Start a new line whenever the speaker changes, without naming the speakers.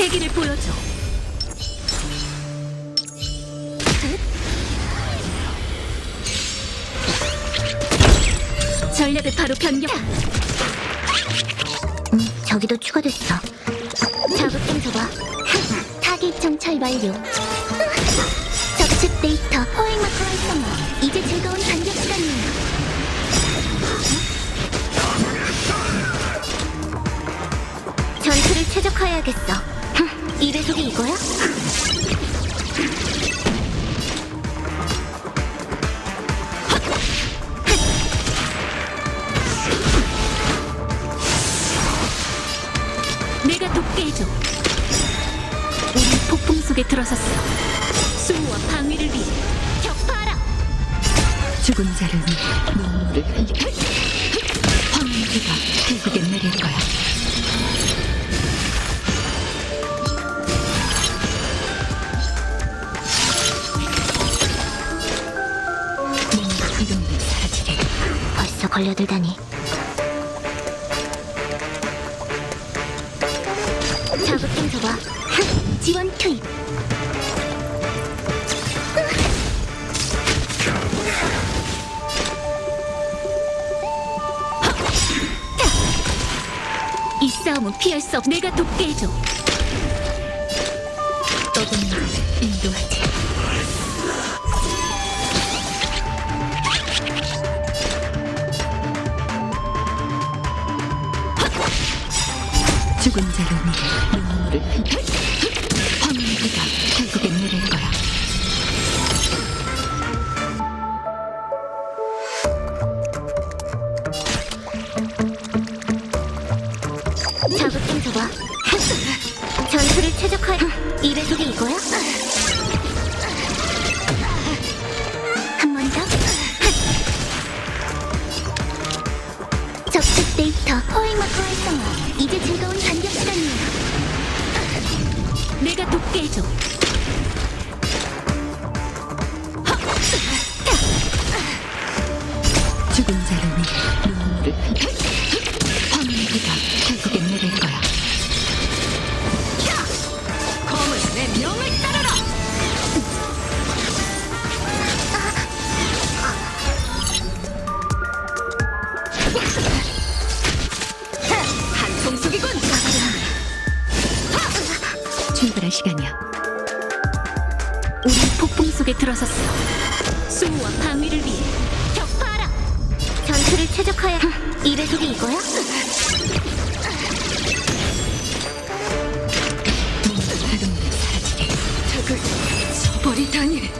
패기를 보여줘. 전략을 바로 변경.
음, 저기도 추가됐어. 자극 좀 줘봐. 타깃 정찰 완료. 적측 데이터 포획 마크 활성화. 이제 즐거운 반격 시간이에요. 전투를 최적화해야겠어. 흠, 이 배속이 이거야?
내가 돕게 해줘. 우린 폭풍 속에 들어섰어. 수호와 방위를 위해 격파하라. 죽은 자를 위해 눈물을 흘려. 황무지가 결국엔 내릴 거야.
걸려들다니. 자극 좀 줘봐. 흠, 지원 투입.
이 싸움은 피할 수 없. 내가 돕게 해줘. 떠도는 인도하지. 죽은 자를 위해 눈물을 흘려. 황무지가 결국엔 내릴 거야.
자극 좀 줘봐. 흠, 전투를 최적화해. 흠, 이 배속이 이거야? 한 번 더. 흠. 적측 데이터
내가 돕게 해줘. 죽은 위해 눈물을 흘려. 출발할 시간이야. 우린 폭풍 속에 들어섰어. 수호와 방위를 위해 격파하라.
전투를 최적화해. 흠, 이 배속이 이거야?
뭔가 이름이 사라지리. 적을 쳐버리다니.